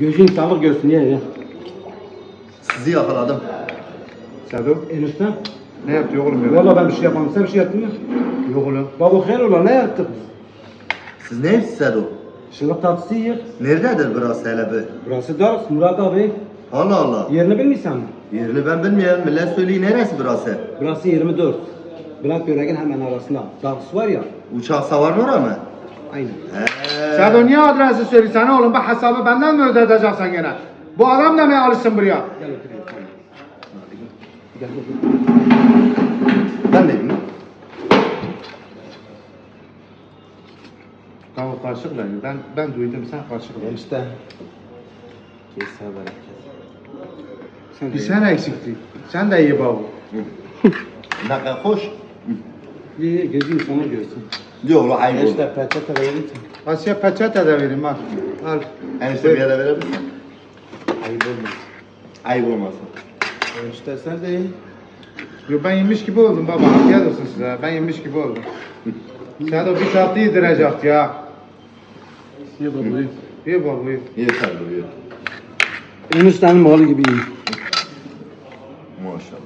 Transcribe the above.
Gözün sağlık görsün ya ya. Sizi yakaladım. Sado Enişte. ne yaptı oğlum ya? Valla ben bir şey yapmadım. Sen bir şey yaptın mı? Yok oğlum. Baba hayır ola ne yaptık biz? Siz neymişsiniz Sedo? Şırlık tatlısı yiyor. Nerededir burası hele bir? Burası Dars, Murat abi. Allah Allah. Yerini bilmiyorsan mı? Yerini ben bilmiyorum. Millet söyleyin neresi burası? Burası 24. Bülent Görek'in hemen arasında. Dağısı var ya. Uçak savarın ora mı? Aynen. He. Sado niye adresi söylesene oğlum? Bu hesabı benden mi ödeteceksin gene? Bu adam da mı alışsın buraya? Gel otur. Tamam. Gel otur. Ben de bilmiyorum. Tamam karşılıkla. Ben ben duydum sen karşılıkla. Enişte. Kesa bereket. Sen Bir sen eksikti. Sen de iyi baba. Ne kadar hoş. İyi, gözün sana görsün. Yok ayıp olur. Enişte peçete verir misin? Asya peçete de vereyim al. Al. Enişte bir yere verir misin? Ayıp olmaz. Ayıp olmasın. Enişte sen de iyi. Yo, ben yemiş gibi oldum baba. Afiyet olsun size. Ben yemiş gibi oldum. Sado bir tatlı yedirecekti ya. İyi baba iyi. İyi baba iyi. Yeter bu yeter. Eniştenin malı gibi iyi. Maşallah.